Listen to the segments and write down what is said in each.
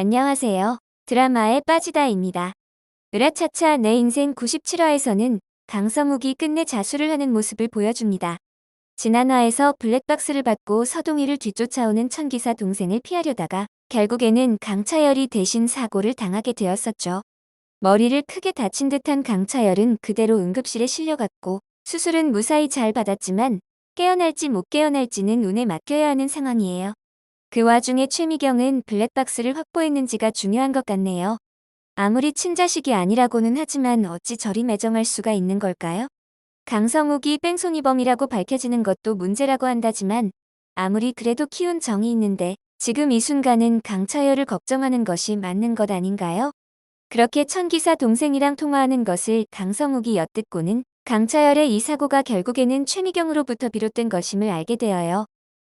안녕하세요. 드라마에 빠지다입니다. 으라차차 내 인생 97화에서는 강성욱이 끝내 자수를 하는 모습을 보여줍니다. 지난화에서 블랙박스를 받고 서동희를 뒤쫓아오는 천기사 동생을 피하려다가 결국에는 강차열이 대신 사고를 당하게 되었었죠. 머리를 크게 다친 듯한 강차열은 그대로 응급실에 실려갔고 수술은 무사히 잘 받았지만 깨어날지 못 깨어날지는 운에 맡겨야 하는 상황이에요. 그 와중에 최미경은 블랙박스를 확보했는지가 중요한 것 같네요. 아무리 친자식이 아니라고는 하지만 어찌 저리 매정할 수가 있는 걸까요? 강성욱이 뺑소니범이라고 밝혀지는 것도 문제라고 한다지만 아무리 그래도 키운 정이 있는데 지금 이 순간은 강차열을 걱정하는 것이 맞는 것 아닌가요? 그렇게 천기사 동생이랑 통화하는 것을 강성욱이 엿듣고는 강차열의 이 사고가 결국에는 최미경으로부터 비롯된 것임을 알게 되어요.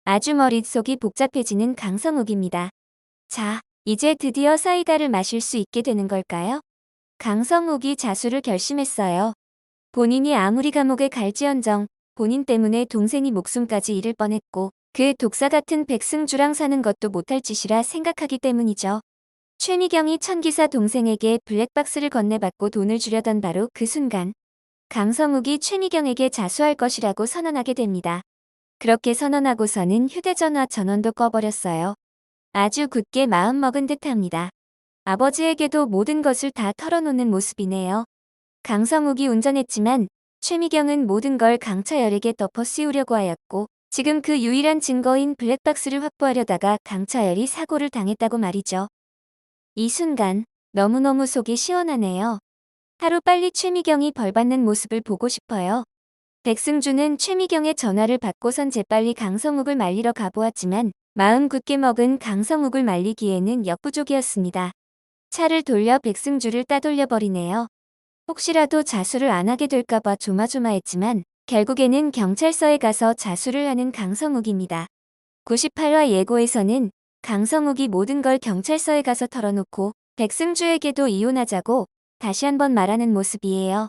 아주 머릿속이 복잡해지는 강성욱입니다. 자, 이제 드디어 사이다를 마실 수 있게 되는 걸까요? 강성욱이 자수를 결심했어요. 본인이 아무리 감옥에 갈지언정 본인 때문에 동생이 목숨까지 잃을 뻔했고 그 독사 같은 백승주랑 사는 것도 못할 짓이라 생각하기 때문이죠. 최미경이 천기사 동생에게 블랙박스를 건네받고 돈을 주려던 바로 그 순간 강성욱이 최미경에게 자수할 것이라고 선언하게 됩니다. 그렇게 선언하고서는 휴대전화 전원도 꺼버렸어요. 아주 굳게 마음먹은 듯합니다. 아버지에게도 모든 것을 다 털어놓는 모습이네요. 강성욱이 운전했지만 최미경은 모든 걸 강차열에게 덮어 씌우려고 하였고 지금 그 유일한 증거인 블랙박스를 확보하려다가 강차열이 사고를 당했다고 말이죠. 이 순간 너무너무 속이 시원하네요. 하루 빨리 최미경이 벌받는 모습을 보고 싶어요. 백승주는 최미경의 전화를 받고선 재빨리 강성욱을 말리러 가보았지만 마음 굳게 먹은 강성욱을 말리기에는 역부족이었습니다. 차를 돌려 백승주를 따돌려버리네요. 혹시라도 자수를 안 하게 될까봐 조마조마했지만 결국에는 경찰서에 가서 자수를 하는 강성욱입니다. 98화 예고에서는 강성욱이 모든 걸 경찰서에 가서 털어놓고 백승주에게도 이혼하자고 다시 한번 말하는 모습이에요.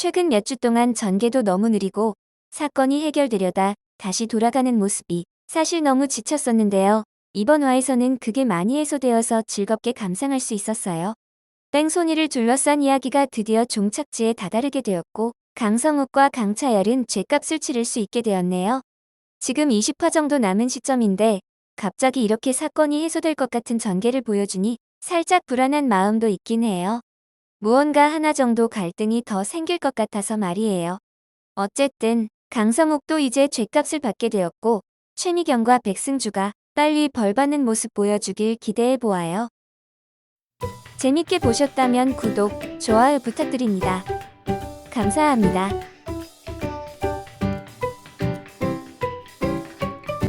최근 몇 주 동안 전개도 너무 느리고 사건이 해결되려다 다시 돌아가는 모습이 사실 너무 지쳤었는데요. 이번 화에서는 그게 많이 해소되어서 즐겁게 감상할 수 있었어요. 뺑소니를 둘러싼 이야기가 드디어 종착지에 다다르게 되었고 강성욱과 강차열은 죗값을 치를 수 있게 되었네요. 지금 20화 정도 남은 시점인데 갑자기 이렇게 사건이 해소될 것 같은 전개를 보여주니 살짝 불안한 마음도 있긴 해요. 무언가 하나 정도 갈등이 더 생길 것 같아서 말이에요. 어쨌든 강성욱도 이제 죗값을 받게 되었고 최미경과 백승주가 빨리 벌받는 모습 보여주길 기대해 보아요. 재밌게 보셨다면 구독, 좋아요 부탁드립니다. 감사합니다.